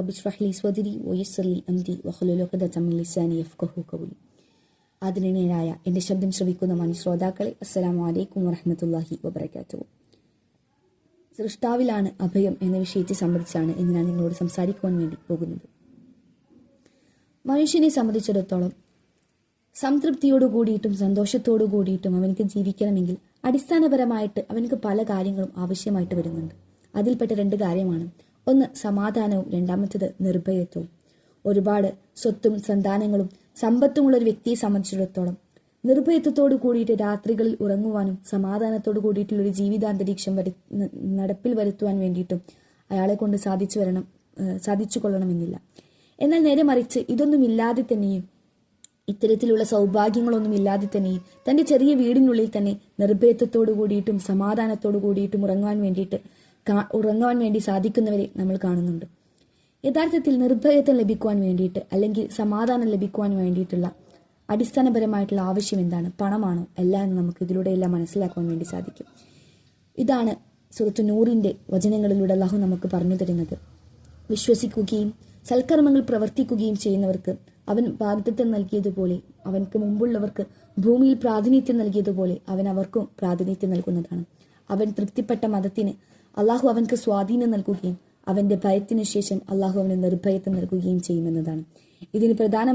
റബ്ബി ഷ്റഹ്ലി സ്വദിരി വയസ്സലി അംതി വഹലുലോകദത്തമിൽ ലിസാനി യഫ്കഹു കൗലി ആദരണീയരായ എന്റെ ശബ്ദം ശ്രവിക്കുന്ന മാനി ശ്രോതാക്കളെ അസ്സലാമു അലൈക്കും വറഹമത്തല്ലാഹി വബർക്കാറ്റു സൃഷ്ടാവിലാണ് അഭയം എന്ന വിഷയത്തെ സംബന്ധിച്ചാണ് ഇന്ന് ഞാൻ നിങ്ങളോട് സംസാരിക്കുവാൻ വേണ്ടി പോകുന്നത്. മനുഷ്യനെ സംബന്ധിച്ചിടത്തോളം സംതൃപ്തിയോട് കൂടിയിട്ടും സന്തോഷത്തോടു കൂടിയിട്ടും അവനക്ക് ജീവിക്കണമെങ്കിൽ അടിസ്ഥാനപരമായിട്ട് അവനക്ക് പല കാര്യങ്ങളും ആവശ്യമായിട്ട് വരുന്നുണ്ട്. അതിൽപ്പെട്ട രണ്ട് കാര്യമാണ്. ഒന്ന് സമാധാനവും രണ്ടാമത്തേത് നിർഭയത്വവും. ഒരുപാട് സ്വത്തും സന്താനങ്ങളും സമ്പത്തുമുള്ള ഒരു വ്യക്തിയെ സംബന്ധിച്ചിടത്തോളം നിർഭയത്വത്തോടു കൂടിയിട്ട് രാത്രികളിൽ ഉറങ്ങുവാനും സമാധാനത്തോടു കൂടിയിട്ടുള്ള ഒരു ജീവിതാന്തരീക്ഷം വരു നടപ്പിൽ വരുത്തുവാൻ വേണ്ടിയിട്ടും അയാളെ കൊണ്ട് സാധിച്ചു വരണം സാധിച്ചു കൊള്ളണമെന്നില്ല. എന്നാൽ നേരെ മറിച്ച് ഇതൊന്നും ഇല്ലാതെ തന്നെയും ഇത്തരത്തിലുള്ള സൗഭാഗ്യങ്ങളൊന്നും ഇല്ലാതെ തന്നെയും തന്റെ ചെറിയ വീടിനുള്ളിൽ തന്നെ നിർഭയത്വത്തോടു കൂടിയിട്ടും സമാധാനത്തോടു കൂടിയിട്ടും ഉറങ്ങാൻ വേണ്ടിയിട്ട് ഉറങ്ങുവാൻ വേണ്ടി സാധിക്കുന്നവരെ നമ്മൾ കാണുന്നുണ്ട്. യഥാർത്ഥത്തിൽ നിർഭയത്വം ലഭിക്കുവാൻ വേണ്ടിയിട്ട് അല്ലെങ്കിൽ സമാധാനം ലഭിക്കുവാൻ വേണ്ടിയിട്ടുള്ള അടിസ്ഥാനപരമായിട്ടുള്ള ആവശ്യം എന്താണ്? പണമാണോ? അല്ല എന്ന് നമുക്ക് ഇതിലൂടെ എല്ലാം മനസ്സിലാക്കുവാൻ വേണ്ടി സാധിക്കും. ഇതാണ് സുഹൃത്തു നൂറിന്റെ വചനങ്ങളിലൂടെ അള്ളാഹു നമുക്ക് പറഞ്ഞു തരുന്നത്. വിശ്വസിക്കുകയും സൽക്കർമ്മങ്ങൾ പ്രവർത്തിക്കുകയും ചെയ്യുന്നവർക്ക് അവൻ വാഗ്ദത്വം നൽകിയതുപോലെ അവൻക്ക് മുമ്പുള്ളവർക്ക് ഭൂമിയിൽ പ്രാതിനിധ്യം നൽകിയതുപോലെ അവൻ അവർക്കും പ്രാതിനിധ്യം നൽകുന്നതാണ്. അവൻ തൃപ്തിപ്പെട്ട മതത്തിന് അള്ളാഹു അവൻക്ക് സ്വാധീനം നൽകുകയും അവന്റെ ഭയത്തിന് ശേഷം അള്ളാഹു അവന് നിർഭയത്വം നൽകുകയും ചെയ്യുമെന്നതാണ്. ഇതിന് പ്രധാന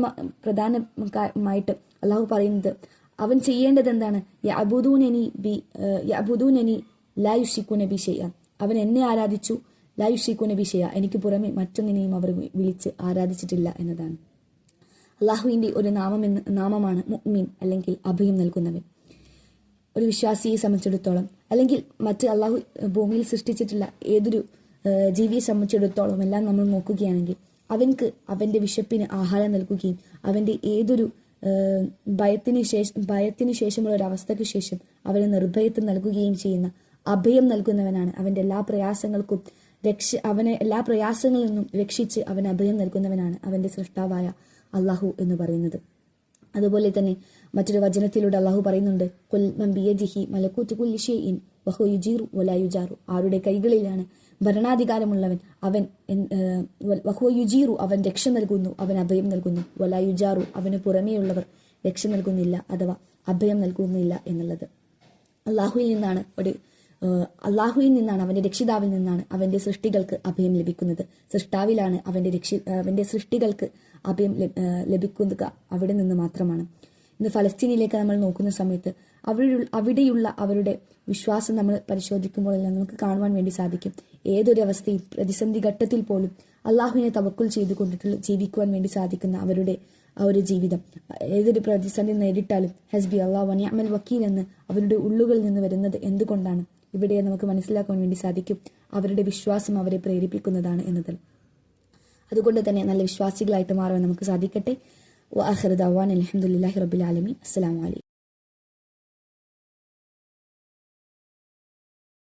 പ്രധാനമായിട്ട് അള്ളാഹു പറയുന്നത് അവൻ ചെയ്യേണ്ടത് എന്താണ് യഅബുദൂനനി ബി ഏഹ് യഅബുദൂനനി ലാ യുഷിക്കുന ബി അവൻ എന്നെ ആരാധിച്ചു? ലാ യുഷിക്കുന ബി എനിക്ക് പുറമെ മറ്റൊന്നിനെയും അവർ വിളിച്ച് ആരാധിച്ചിട്ടില്ല എന്നതാണ്. അള്ളാഹുവിന്റെ ഒരു നാമം എന്ന് നാമമാണ് മുഅ്മിൻ അല്ലെങ്കിൽ അഭയം നൽകുന്നവൻ. ഒരു വിശ്വാസിയെ സംബന്ധിച്ചിടത്തോളം അല്ലെങ്കിൽ മറ്റ് അള്ളാഹു ഭൂമിയിൽ സൃഷ്ടിച്ചിട്ടുള്ള ഏതൊരു ജീവിയെ സംബന്ധിച്ചിടത്തോളം എല്ലാം നമ്മൾ നോക്കുകയാണെങ്കിൽ അവൻക്ക് അവന്റെ വിശപ്പിന് ആഹാരം നൽകുകയും അവന്റെ ഏതൊരു ഭയത്തിന് ശേഷം ഭയത്തിന് ശേഷമുള്ള ഒരു അവസ്ഥയ്ക്ക് ശേഷം അവന് നിർഭയത്വം നൽകുകയും ചെയ്യുന്ന അഭയം നൽകുന്നവനാണ് അവന്റെ എല്ലാ പ്രയാസങ്ങൾക്കും രക്ഷ അവനെ എല്ലാ പ്രയാസങ്ങളിൽ നിന്നും രക്ഷിച്ച് അവൻ അഭയം നൽകുന്നവനാണ് അവന്റെ സൃഷ്ടാവായ അള്ളാഹു എന്ന് പറയുന്നത്. അതുപോലെ തന്നെ മറ്റൊരു വചനത്തിലൂടെ അള്ളാഹു പറയുന്നുണ്ട് "ഖുൽ മൻ ബിയദിഹി മലക്കൂത്ത് കുല്ലി ഷൈഇൻ വഹു യുജീറു ആരുടെ കൈകളിലാണ് ഭരണാധികാരമുള്ളവൻ അവൻ വഹു യുജീറു അവൻ രക്ഷ നൽകുന്നു അവൻ അഭയം നൽകുന്നു. വലാ യുജാറു അവന് പുറമേയുള്ളവർ രക്ഷ നൽകുന്നില്ല അഥവാ അഭയം നൽകുന്നില്ല എന്നുള്ളത്. അള്ളാഹുവിൽ നിന്നാണ് ഒരു അള്ളാഹുവിൽ നിന്നാണ് അവന്റെ രക്ഷിതാവിൽ നിന്നാണ് അവന്റെ സൃഷ്ടികൾക്ക് അഭയം ലഭിക്കുന്നത്. സൃഷ്ടാവിലാണ് അവന്റെ രക്ഷി അവന്റെ സൃഷ്ടികൾക്ക് അഭയം ലഭ- ലഭിക്കുക അവിടെ നിന്ന് മാത്രമാണ്. ഇന്ന് ഫലസ്തീനിലേക്ക് നമ്മൾ നോക്കുന്ന സമയത്ത് അവിടെ അവിടെയുള്ള അവരുടെ വിശ്വാസം നമ്മൾ പരിശോധിക്കുമ്പോഴെല്ലാം നമുക്ക് കാണുവാൻ വേണ്ടി സാധിക്കും. ഏതൊരു അവസ്ഥയിൽ പ്രതിസന്ധി ഘട്ടത്തിൽ പോലും അള്ളാഹുവിനെ തവക്കുൽ ചെയ്തുകൊണ്ടിട്ടുള്ള ജീവിക്കുവാൻ വേണ്ടി സാധിക്കുന്ന അവരുടെ ആ ഒരു ജീവിതം. ഏതൊരു പ്രതിസന്ധി നേരിട്ടാലും ഹസ്ബി അള്ളാഹ് വനിയമൽ വക്കീൽ എന്ന് അവരുടെ ഉള്ളുകളിൽ നിന്ന് വരുന്നത് എന്തുകൊണ്ടാണ്? ഇവിടെ നമുക്ക് മനസ്സിലാക്കാൻ വേണ്ടി സാധിക്കും. അവരുടെ വിശ്വാസം അവരെ പ്രേരിപ്പിക്കുന്നതാണ് എന്നത്. അതുകൊണ്ട് തന്നെ നല്ല വിശ്വാസികളായിട്ട് മാറാൻ നമുക്ക് സാധിക്കട്ടെ. വാഹിർ ദവാൻ അലഹമുല്ലാഹി റബുലാലമി അസ്സാം അലൈക്കും.